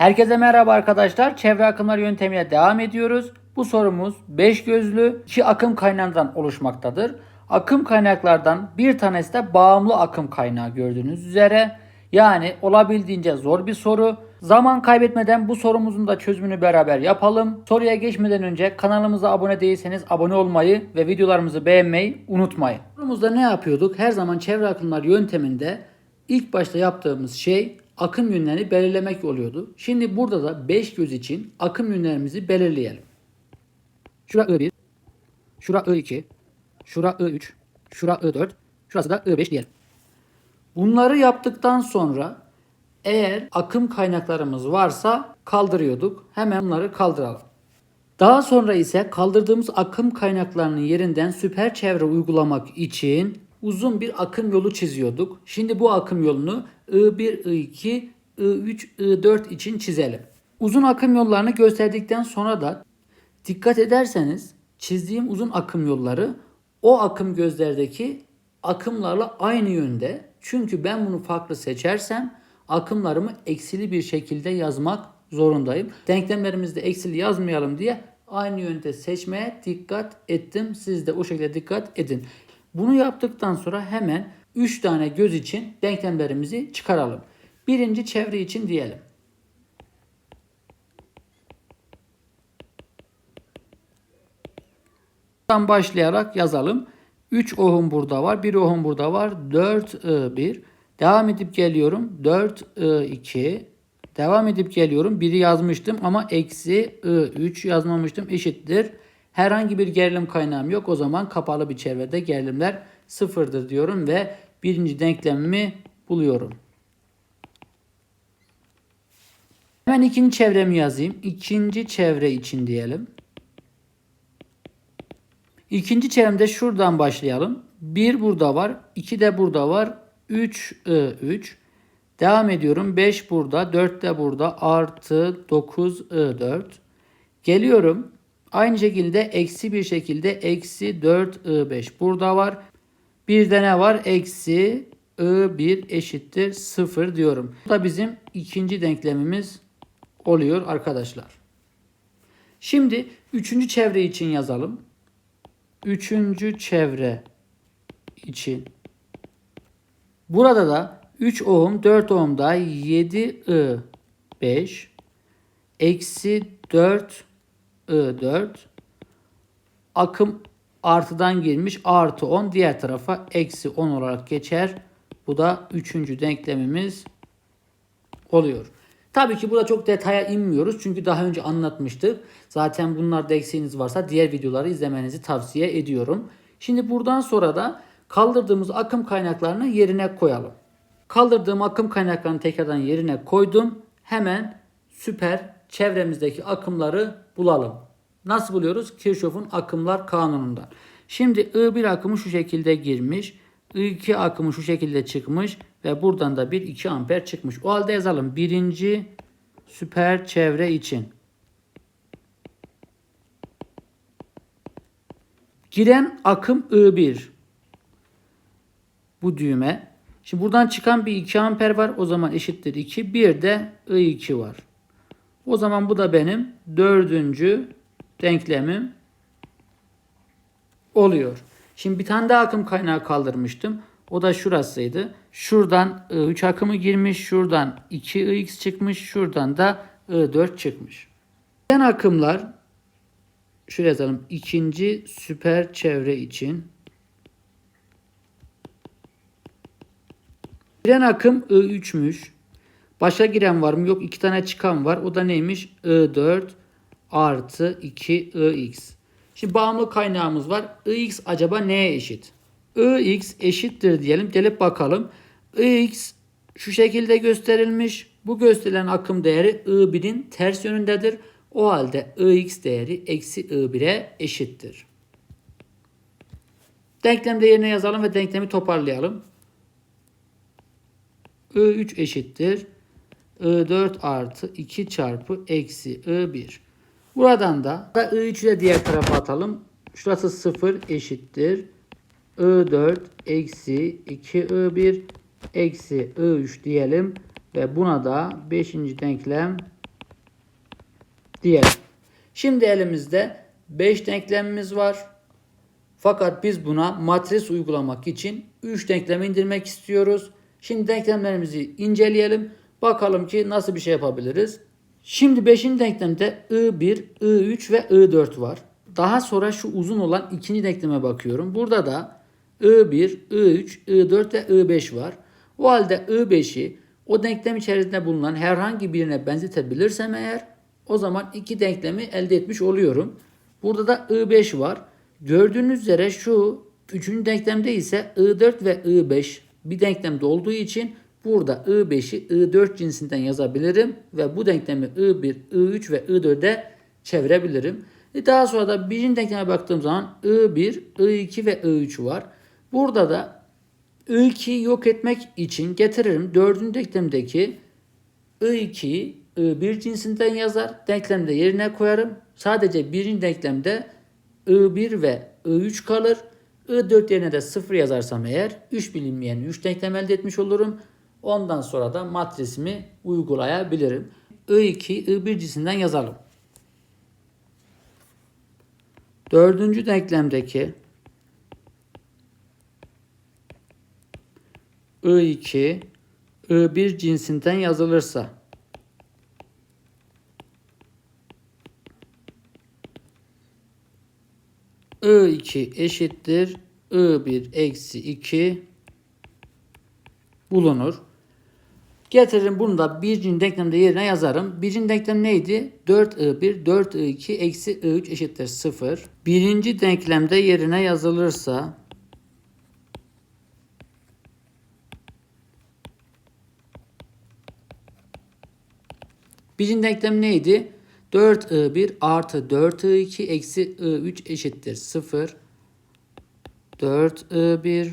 Herkese merhaba arkadaşlar. Çevre akımlar yöntemiyle devam ediyoruz. Bu sorumuz 5 gözlü iki akım kaynağından oluşmaktadır. Akım kaynaklardan bir tanesi de bağımlı akım kaynağı gördüğünüz üzere. Yani olabildiğince zor bir soru. Zaman kaybetmeden bu sorumuzun da çözümünü beraber yapalım. Soruya geçmeden önce kanalımıza abone değilseniz abone olmayı ve videolarımızı beğenmeyi unutmayın. Sorumuzda ne yapıyorduk? Her zaman çevre akımlar yönteminde ilk başta yaptığımız şey akım yönlerini belirlemek oluyordu. Şimdi burada da 5 göz için akım yönlerimizi belirleyelim. Şura I1, şura I2, şura I3, şura I4, şurası da I5 diyelim. Bunları yaptıktan sonra eğer akım kaynaklarımız varsa kaldırıyorduk. Hemen bunları kaldıralım. Daha sonra ise kaldırdığımız akım kaynaklarının yerinden süper çevre uygulamak için uzun bir akım yolu çiziyorduk. Şimdi bu akım yolunu I1, I2, I3, I4 için çizelim. Uzun akım yollarını gösterdikten sonra da dikkat ederseniz çizdiğim uzun akım yolları o akım gözlerdeki akımlarla aynı yönde. Çünkü ben bunu farklı seçersem akımlarımı eksili bir şekilde yazmak zorundayım. Denklemlerimizde eksili yazmayalım diye aynı yönde seçmeye dikkat ettim. Siz de o şekilde dikkat edin. Bunu yaptıktan sonra hemen 3 tane göz için denklemlerimizi çıkaralım. Birinci çevre için diyelim. Buradan başlayarak yazalım. 3 ohm burada var. 1 ohm burada var. 4 I1. Devam edip geliyorum. 4 I2. Devam edip geliyorum. 1'i yazmıştım ama eksi I3 yazmamıştım. Eşittir. Herhangi bir gerilim kaynağım yok. O zaman kapalı bir çevrede gerilimler sıfırdır diyorum ve birinci denklemimi buluyorum. Hemen ikinci çevremi yazayım. İkinci çevre için diyelim. İkinci çevremde şuradan başlayalım. 1 burada var. 2 de burada var. 3 I 3. Devam ediyorum. 5 burada. 4 de burada. Artı 9 I 4. Geliyorum. Aynı şekilde eksi bir şekilde eksi 4 I 5 burada var. Bir de ne var? Eksi I 1 eşittir 0 diyorum. Bu da bizim ikinci denklemimiz oluyor arkadaşlar. Şimdi üçüncü çevre için yazalım. Üçüncü çevre için. Burada da 3 ohm 4 ohm da 7 I 5 eksi 4 I 4 akım artıdan girmiş artı 10 diğer tarafa eksi 10 olarak geçer. Bu da üçüncü denklemimiz oluyor. Tabii ki burada çok detaya inmiyoruz çünkü daha önce anlatmıştık. Zaten bunlarda eksiğiniz varsa diğer videoları izlemenizi tavsiye ediyorum. Şimdi buradan sonra da kaldırdığımız akım kaynaklarını yerine koyalım. Kaldırdığım akım kaynaklarını tekrardan yerine koydum. Hemen süper çevremizdeki akımları bulalım. Nasıl buluyoruz? Kirchhoff'un akımlar kanunundan. Şimdi I1 akımı şu şekilde girmiş. I2 akımı şu şekilde çıkmış ve buradan da bir 2 amper çıkmış. O halde yazalım. Birinci süper çevre için. Giren akım I1. Bu düğme. Şimdi buradan çıkan bir 2 amper var. O zaman eşittir 2. Bir de I2 var. O zaman bu da benim dördüncü denklemim oluyor. Şimdi bir tane daha akım kaynağı kaldırmıştım. O da şurasıydı. Şuradan I3 akımı girmiş. Şuradan 2IX çıkmış. Şuradan da I4 çıkmış. Giren akımlar şuraya yazalım. İkinci süper çevre için. Giren akım I3'müş. Başka giren var mı? Yok. iki tane çıkan var. O da neymiş? I4 artı 2IX. Şimdi bağımlı kaynağımız var. IX acaba neye eşit? IX eşittir diyelim. Gelip bakalım. IX şu şekilde gösterilmiş. Bu gösterilen akım değeri I1'in ters yönündedir. O halde IX değeri eksi I1'e eşittir. Denklemde yerine yazalım ve denklemi toparlayalım. I3 eşittir. I4 artı 2 çarpı eksi I1. Buradan da I3'ü de diğer tarafa atalım. Şurası 0 eşittir. I4 eksi 2I1 eksi I3 diyelim. Ve buna da 5. denklem diyelim. Şimdi elimizde 5 denklemimiz var. Fakat biz buna matris uygulamak için 3 denklem indirmek istiyoruz. Şimdi denklemlerimizi inceleyelim. Bakalım ki nasıl bir şey yapabiliriz. Şimdi 5. denklemde I1, I3 ve I4 var. Daha sonra şu uzun olan ikinci denkleme bakıyorum. Burada da I1, I3, I4 ve I5 var. O halde I5'i o denklem içerisinde bulunan herhangi birine benzetebilirsem eğer o zaman iki denklemi elde etmiş oluyorum. Burada da I5 var. Gördüğünüz üzere şu üçüncü denklemde ise I4 ve I5 bir denklemde olduğu için burada I5'i I4 cinsinden yazabilirim ve bu denklemi I1, I3 ve I4'e çevirebilirim. E daha sonra da birinci denkleme baktığım zaman I1, I2 ve I3 var. Burada da I2'yi yok etmek için getiririm. Dördüncü denklemdeki I2'yi I1 cinsinden yazar. Denklemde yerine koyarım. Sadece birinci denklemde I1 ve I3 kalır. I4 yerine de 0 yazarsam eğer 3 bilinmeyen 3 denklem elde etmiş olurum. Ondan sonra da matrisimi uygulayabilirim. I2, I1 cinsinden yazalım. Dördüncü denklemdeki I2, I1 cinsinden yazılırsa I2 eşittir I1 eksi 2 bulunur. Getiririm bunu da birinci denklemde yerine yazarım. Birinci denklem neydi? 4I1, 4I2 eksi I3 eşittir 0. Birinci denklemde yerine yazılırsa Birinci denklem neydi? 4I1 artı 4I2 eksi I3 eşittir 0. 4I1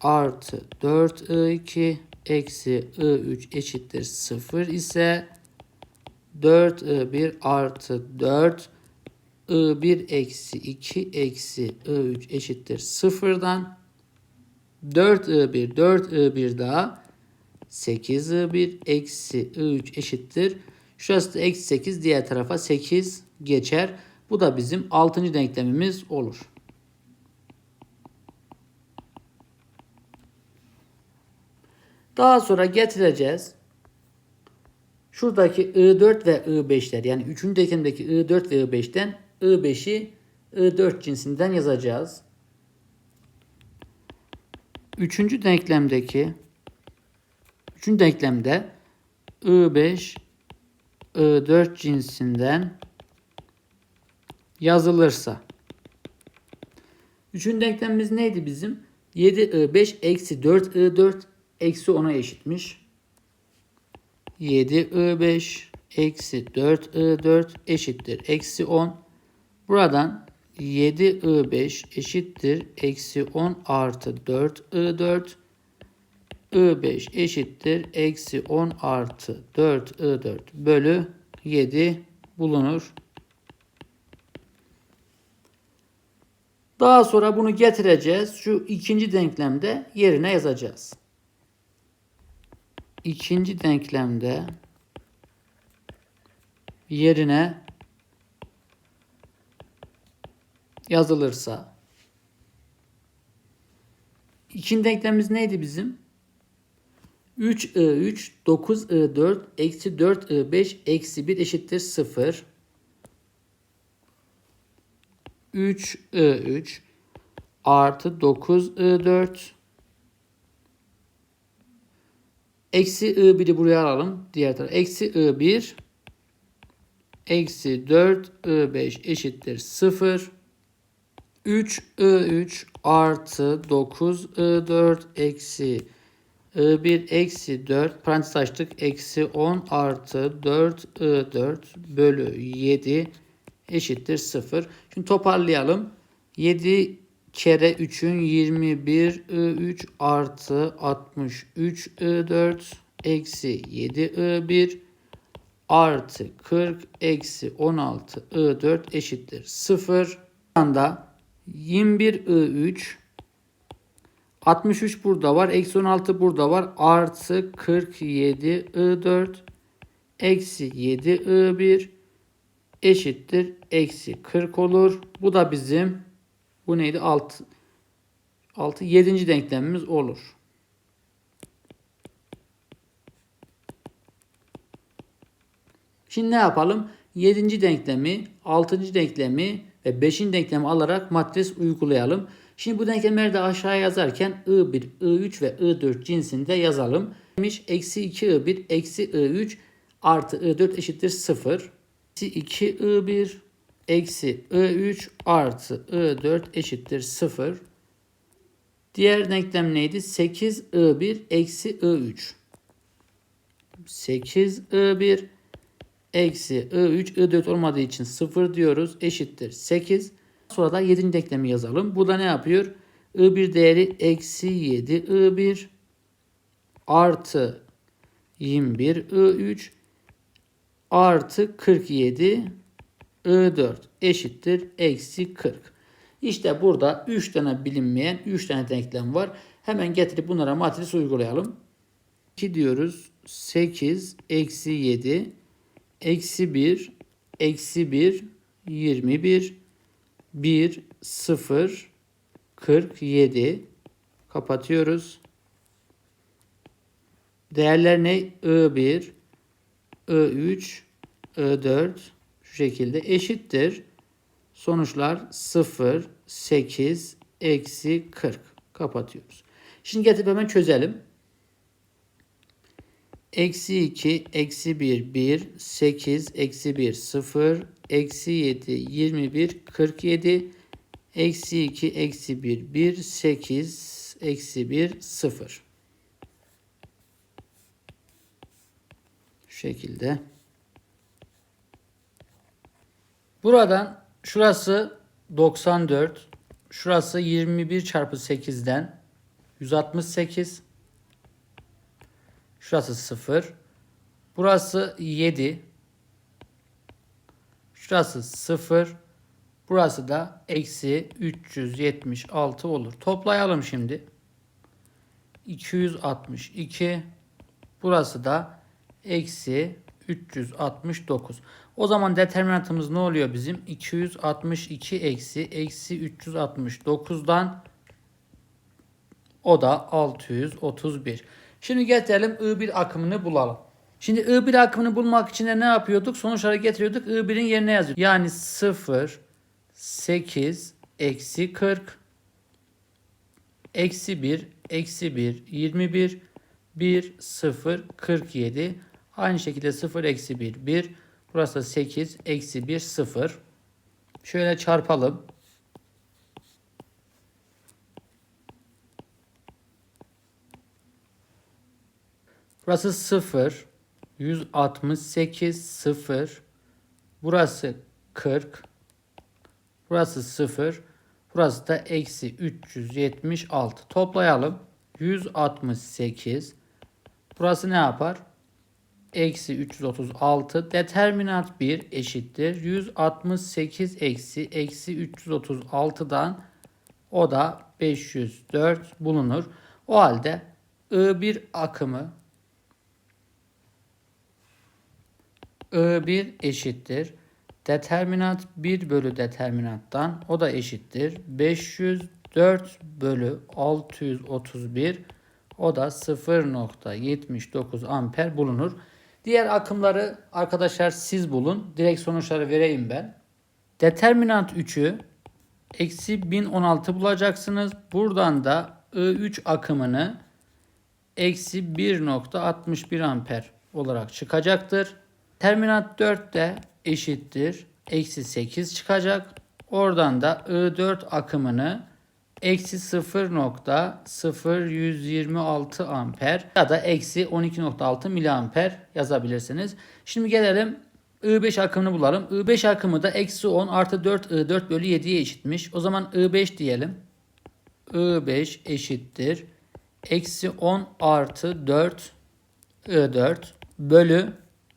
artı 4I2 eksi I3 eşittir 0 ise 4I1 artı 4 I1 eksi 2 eksi I3 eşittir 0'dan 4I1 4I1 daha 8I1 eksi I3 eşittir. Şurası da eksi 8 diğer tarafa 8 geçer. Bu da bizim 6. denklemimiz olur. Daha sonra getireceğiz. Şuradaki I4 ve I5'ler yani 3. denklemdeki I4 ve I5'ten I5'i I4 cinsinden yazacağız. 3. denklemdeki 3. denklemde I5 I4 cinsinden yazılırsa. Üçüncü denklemimiz neydi bizim? 7I5 eksi 4I4 eksi 10'a eşitmiş. 7I5 eksi 4I4 eşittir. Eksi 10. Buradan 7I5 eşittir. Eksi 10 artı 4I4 I5 eşittir. Eksi 10 artı 4 I4 bölü 7 bulunur. Daha sonra bunu getireceğiz. Şu ikinci denklemde yerine yazacağız. İkinci denklemde yerine yazılırsa ikinci denklemimiz neydi bizim? 3i3 9i4 eksi 4i5 eksi 1 eşittir 0. 3i3 artı 9i4 eksi i1'i buraya alalım. Diğer taraf eksi i1 eksi 4i5 eşittir 0. 3i3 artı 9i4 eksi I1 eksi 4 parantez açtık. Eksi 10 artı 4 I4 bölü 7 eşittir 0. Şimdi toparlayalım. 7 kere 3'ün 21 I3 artı 63 I4 eksi 7 I1 artı 40 eksi 16 I4 eşittir 0. anda 21 I3 63 burada var. Eksi 16 burada var. Artı 47 I4 eksi 7 I1 eşittir eksi 40 olur. Bu da bizim bu neydi? 6 6 7. denklemimiz olur. Şimdi ne yapalım? 7. denklemi, 6. denklemi ve 5. denklemi alarak matris uygulayalım. Şimdi bu denklemleri de aşağıya yazarken I1, I3 ve I4 cinsinde yazalım. Demiş eksi 2 I1 eksi I3 artı I4 eşittir 0. Eksi 2 I1 eksi I3 artı I4 eşittir 0. Diğer denklem neydi? 8 I1 eksi I3. 8 I1 eksi I3 I4 olmadığı için 0 diyoruz. Eşittir 8. Sonra da 7. denklemi yazalım. Bu da ne yapıyor? I1 değeri eksi 7 I1 artı 21 I3 artı 47 I4 eşittir eksi 40. İşte burada 3 tane bilinmeyen 3 tane denklem var. Hemen getirip bunlara matris uygulayalım. 2 diyoruz. 8 eksi 7 eksi 1 eksi 1 21 1 0 47 kapatıyoruz. Değerler ne? I1 I3 I4 şu şekilde eşittir. Sonuçlar 0 8 eksi 40 kapatıyoruz. Şimdi getirip hemen çözelim. Eksi 2, eksi 1, 1, 8, eksi 1, 0, eksi 7, 21, 47, eksi 2, eksi 1, 1, 8, eksi 1, 0. Şu şekilde. Buradan şurası 94, şurası 21 çarpı 8'den 168, Şurası 0. Burası 7. Şurası 0. Burası da eksi 376 olur. Toplayalım şimdi. 262. Burası da eksi 369. O zaman determinantımız ne oluyor bizim? 262 eksi eksi 369'dan o da 631. Şimdi getirelim I1 akımını bulalım. Şimdi I1 akımını bulmak için de ne yapıyorduk? Sonuçları getiriyorduk. I1'in yerine yazıyorduk. Yani 0, 8, eksi 40, eksi 1, eksi 1, 21, 1, 0, 47. Aynı şekilde 0, eksi 1, 1. Burası da 8, eksi 1, 0. Şöyle çarpalım. Burası 0. 168 0. Burası 40. Burası 0. Burası da eksi 376. Toplayalım. 168. Burası ne yapar? Eksi 336. Determinant 1 eşittir. 168 eksi eksi 336'dan o da 504 bulunur. O halde I1 akımı I1 eşittir. Determinant 1 bölü determinanttan o da eşittir. 504 bölü 631 o da 0.79 amper bulunur. Diğer akımları arkadaşlar siz bulun. Direkt sonuçları vereyim ben. Determinant 3'ü eksi 1016 bulacaksınız. Buradan da I3 akımını eksi 1.61 amper olarak çıkacaktır. Terminat 4 de eşittir. Eksi 8 çıkacak. Oradan da I4 akımını eksi 0.0126 amper ya da eksi 12.6 miliamper yazabilirsiniz. Şimdi gelelim I5 akımını bulalım. I5 akımı da eksi 10 artı 4 I4 bölü 7'ye eşitmiş. O zaman I5 diyelim. I5 eşittir. Eksi 10 artı 4 I4 bölü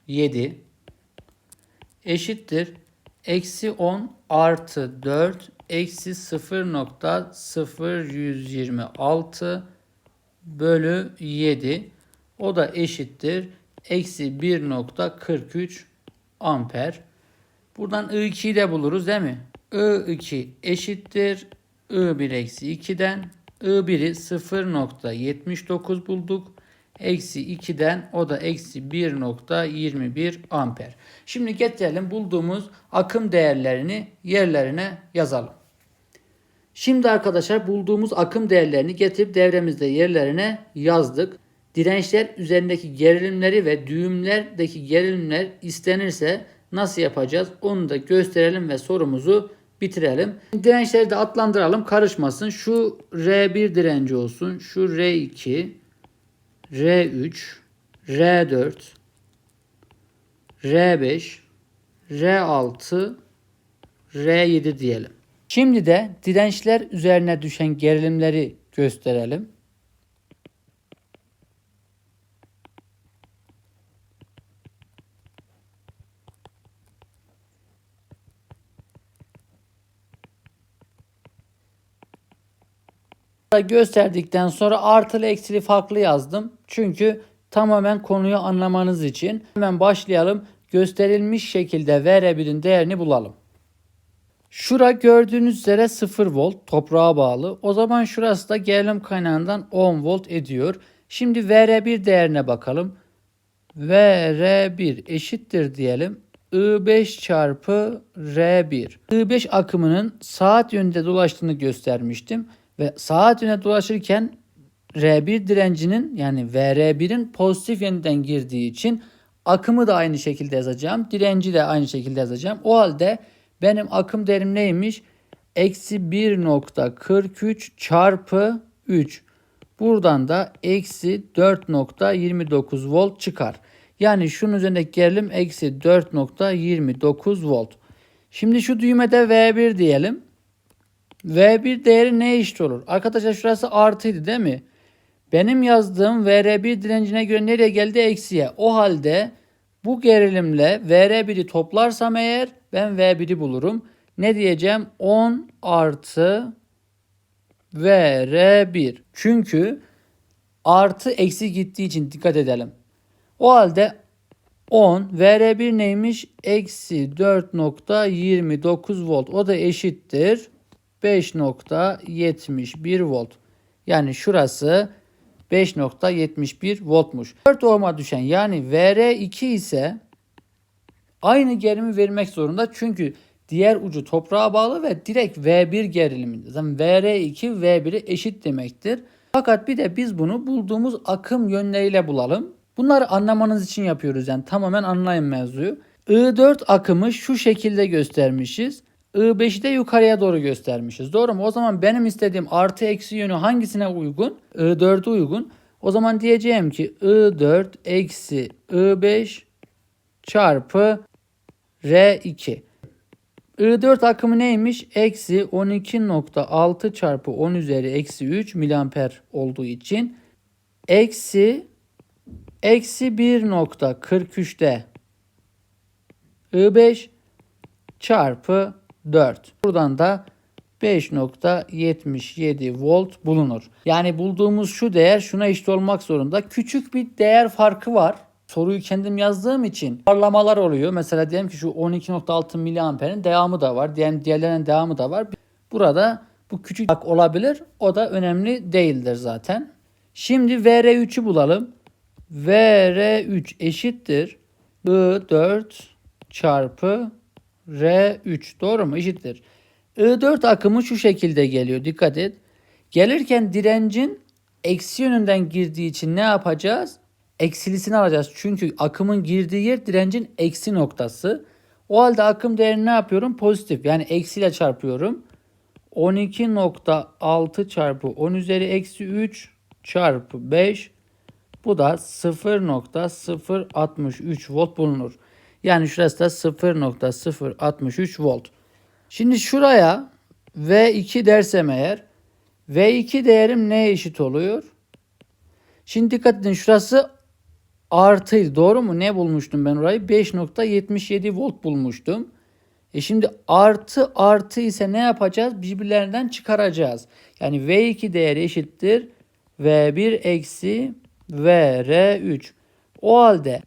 7 eşittir. Eksi 10 artı 4 eksi 0.0126 bölü 7 o da eşittir. Eksi 1.43 amper. Buradan I2'yi de buluruz değil mi? I2 eşittir I1 eksi 2'den. I1'i 0.79 bulduk. Eksi 2'den o da eksi 1.21 amper. Şimdi getirelim bulduğumuz akım değerlerini yerlerine yazalım. Şimdi arkadaşlar bulduğumuz akım değerlerini getirip devremizde yerlerine yazdık. Dirençler üzerindeki gerilimleri ve düğümlerdeki gerilimler istenirse nasıl yapacağız? Onu da gösterelim ve sorumuzu bitirelim. Dirençleri de adlandıralım karışmasın. Şu R1 direnci olsun. Şu R2, R3, R4, R5, R6, R7 diyelim. Şimdi de dirençler üzerine düşen gerilimleri gösterelim. gösterdikten sonra artılı eksili farklı yazdım. Çünkü tamamen konuyu anlamanız için. Hemen başlayalım. Gösterilmiş şekilde VR1'in değerini bulalım. Şura gördüğünüz üzere 0 volt toprağa bağlı. O zaman şurası da gerilim kaynağından 10 volt ediyor. Şimdi VR1 değerine bakalım. VR1 eşittir diyelim. I5 çarpı R1. I5 akımının saat yönünde dolaştığını göstermiştim. Ve saat yönünde dolaşırken R1 direncinin yani VR1'in pozitif yönünden girdiği için akımı da aynı şekilde yazacağım. Direnci de aynı şekilde yazacağım. O halde benim akım değerim neymiş? Eksi 1.43 çarpı 3. Buradan da eksi 4.29 volt çıkar. Yani şunun üzerindeki gerilim eksi 4.29 volt. Şimdi şu düğmede V1 diyelim. V1 değeri ne eşit olur? Arkadaşlar şurası artıydı değil mi? Benim yazdığım VR1 direncine göre nereye geldi? Eksiye. O halde bu gerilimle VR1'i toplarsam eğer ben V1'i bulurum. Ne diyeceğim? 10 artı VR1. Çünkü artı eksi gittiği için dikkat edelim. O halde 10 VR1 neymiş? Eksi 4.29 volt. O da eşittir. 5.71 volt. Yani şurası 5.71 voltmuş. 4 ohm'a düşen yani VR2 ise aynı gerilimi vermek zorunda. Çünkü diğer ucu toprağa bağlı ve direkt V1 geriliminde. Zaten VR2 V1'e eşit demektir. Fakat bir de biz bunu bulduğumuz akım yönleriyle bulalım. Bunları anlamanız için yapıyoruz yani tamamen anlayın mevzuyu. I4 akımı şu şekilde göstermişiz. I5'i de yukarıya doğru göstermişiz. Doğru mu? O zaman benim istediğim artı eksi yönü hangisine uygun? I4'e uygun. O zaman diyeceğim ki I4 eksi I5 çarpı R2. I4 akımı neymiş? Eksi 12.6 çarpı 10 üzeri eksi 3 miliamper olduğu için eksi eksi 1.43'te I5 çarpı 4. Buradan da 5.77 volt bulunur. Yani bulduğumuz şu değer şuna eşit olmak zorunda. Küçük bir değer farkı var. Soruyu kendim yazdığım için parlamalar oluyor. Mesela diyelim ki şu 12.6 miliamperin devamı da var. Diyelim diğerlerinin devamı da var. Burada bu küçük fark olabilir. O da önemli değildir zaten. Şimdi VR3'ü bulalım. VR3 eşittir I4 çarpı R3 doğru mu? Eşittir. I4 akımı şu şekilde geliyor. Dikkat et. Gelirken direncin eksi yönünden girdiği için ne yapacağız? Eksilisini alacağız. Çünkü akımın girdiği yer direncin eksi noktası. O halde akım değerini ne yapıyorum? Pozitif. Yani eksiyle çarpıyorum. 12.6 çarpı 10 üzeri eksi 3 çarpı 5. Bu da 0.063 volt bulunur. Yani şurası da 0.063 volt. Şimdi şuraya V2 dersem eğer V2 değerim neye eşit oluyor? Şimdi dikkat edin şurası artıydı doğru mu? Ne bulmuştum ben orayı? 5.77 volt bulmuştum. E şimdi artı artı ise ne yapacağız? Birbirlerinden çıkaracağız. Yani V2 değeri eşittir. V1 eksi VR3. O halde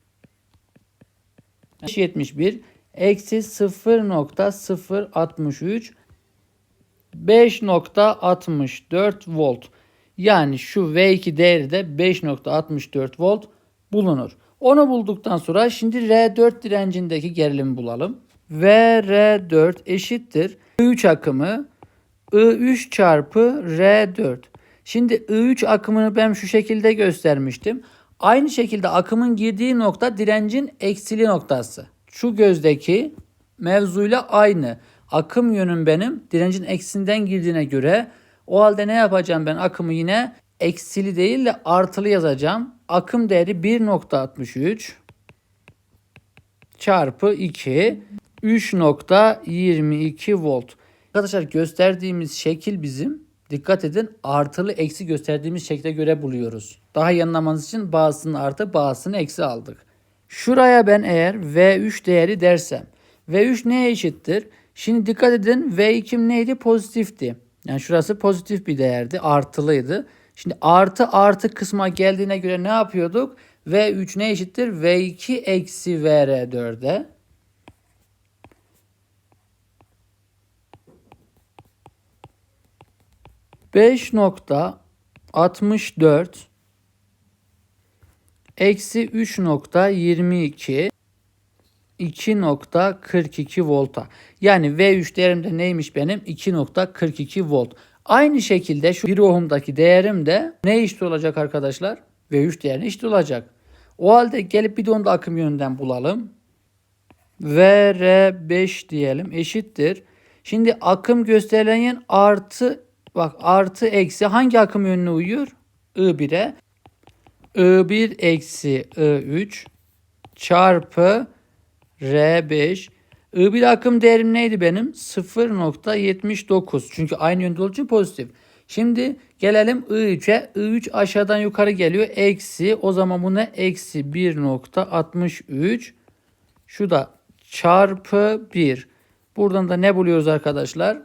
71 eksi 0.063 5.64 volt. Yani şu V2 değeri de 5.64 volt bulunur. Onu bulduktan sonra şimdi R4 direncindeki gerilimi bulalım. V R4 eşittir I3 akımı I3 çarpı R4. Şimdi I3 akımını ben şu şekilde göstermiştim. Aynı şekilde akımın girdiği nokta direncin eksili noktası. Şu gözdeki mevzuyla aynı. Akım yönüm benim direncin eksinden girdiğine göre o halde ne yapacağım ben akımı yine eksili değil de artılı yazacağım. Akım değeri 1.63 çarpı 2 3.22 volt. Arkadaşlar gösterdiğimiz şekil bizim dikkat edin artılı eksi gösterdiğimiz şekle göre buluyoruz. Daha iyi anlamanız için bazısını artı bazısını eksi aldık. Şuraya ben eğer V3 değeri dersem V3 neye eşittir? Şimdi dikkat edin V2 neydi? Pozitifti. Yani şurası pozitif bir değerdi. Artılıydı. Şimdi artı artı kısma geldiğine göre ne yapıyorduk? V3 ne eşittir? V2 eksi VR4'e. Beş nokta 64 eksi 3.22 2.42 volta. Yani V3 değerim de neymiş benim? 2.42 volt. Aynı şekilde şu 1 ohm'daki değerim de ne eşit olacak arkadaşlar? V3 değerine eşit olacak. O halde gelip bir de onu da akım yönünden bulalım. VR5 diyelim eşittir. Şimdi akım gösterilen artı bak artı eksi hangi akım yönüne uyuyor? I1'e. I1 eksi I3 çarpı R5 I1 akım değerim neydi benim? 0.79. Çünkü aynı yönde olduğu için pozitif. Şimdi gelelim I3'e. I3 aşağıdan yukarı geliyor. Eksi. O zaman bu ne? Eksi 1.63. Şu da çarpı 1. Buradan da ne buluyoruz arkadaşlar?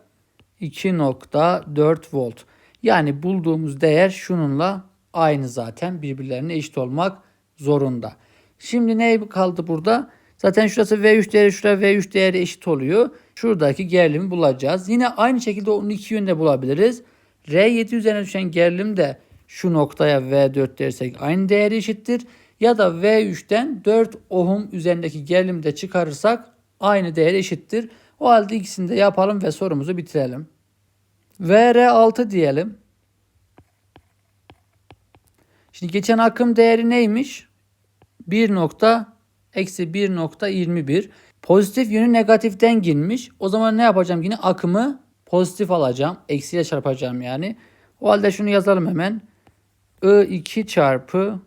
2.4 volt. Yani bulduğumuz değer şununla aynı zaten. Birbirlerine eşit olmak zorunda. Şimdi ne kaldı burada? Zaten şurası V3 değeri şuraya V3 değeri eşit oluyor. Şuradaki gerilimi bulacağız. Yine aynı şekilde onu iki yönde bulabiliriz. R7 üzerine düşen gerilim de şu noktaya V4 dersek aynı değeri eşittir. Ya da V3'ten 4 ohm üzerindeki gerilimi de çıkarırsak aynı değeri eşittir. O halde ikisini de yapalım ve sorumuzu bitirelim. VR6 diyelim. Şimdi geçen akım değeri neymiş? 1 nokta eksi 1.21. Pozitif yönü negatiften girmiş. O zaman ne yapacağım? Yine akımı pozitif alacağım. Eksiyle çarpacağım yani. O halde şunu yazalım hemen. I2 çarpı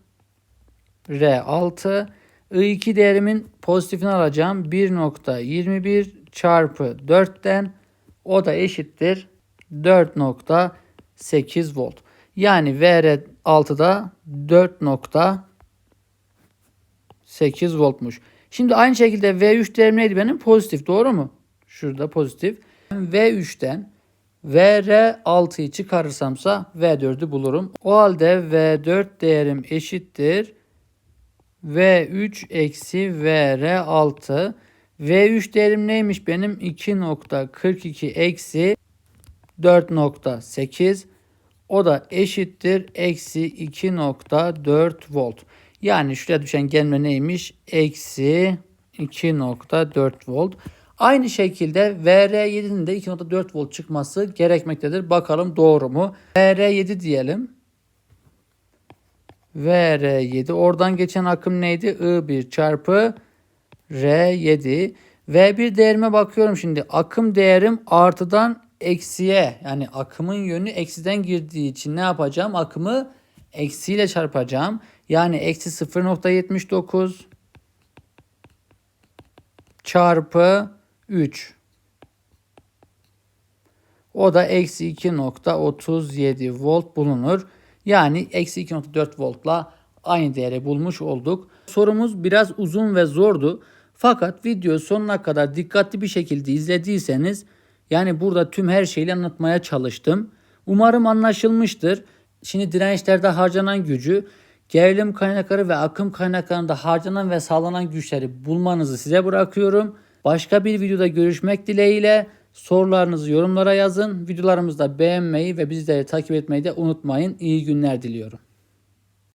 R6. I2 değerimin pozitifini alacağım. 1.21 çarpı 4'ten o da eşittir 4.8 volt. Yani VR6'da 4. 8 voltmuş. Şimdi aynı şekilde V3 değerim neydi benim? Pozitif doğru mu? Şurada pozitif. V3'ten VR6'yı çıkarırsamsa V4'ü bulurum. O halde V4 değerim eşittir. V3 eksi VR6. V3 değerim neymiş benim? 2.42 eksi 4.8. O da eşittir. Eksi 2.4 volt. Yani şuraya düşen gelme neymiş? Eksi 2.4 volt. Aynı şekilde VR7'nin de 2.4 volt çıkması gerekmektedir. Bakalım doğru mu? VR7 diyelim. VR7 oradan geçen akım neydi? I1 çarpı R7. V1 değerime bakıyorum şimdi. Akım değerim artıdan eksiye yani akımın yönü eksiden girdiği için ne yapacağım? Akımı eksiyle çarpacağım. Yani eksi 0.79 çarpı 3. O da eksi 2.37 volt bulunur. Yani eksi 2.4 voltla aynı değeri bulmuş olduk. Sorumuz biraz uzun ve zordu. Fakat video sonuna kadar dikkatli bir şekilde izlediyseniz yani burada tüm her şeyi anlatmaya çalıştım. Umarım anlaşılmıştır. Şimdi dirençlerde harcanan gücü gerilim kaynakları ve akım kaynaklarında harcanan ve sağlanan güçleri bulmanızı size bırakıyorum. Başka bir videoda görüşmek dileğiyle sorularınızı yorumlara yazın. Videolarımızı da beğenmeyi ve bizleri takip etmeyi de unutmayın. İyi günler diliyorum.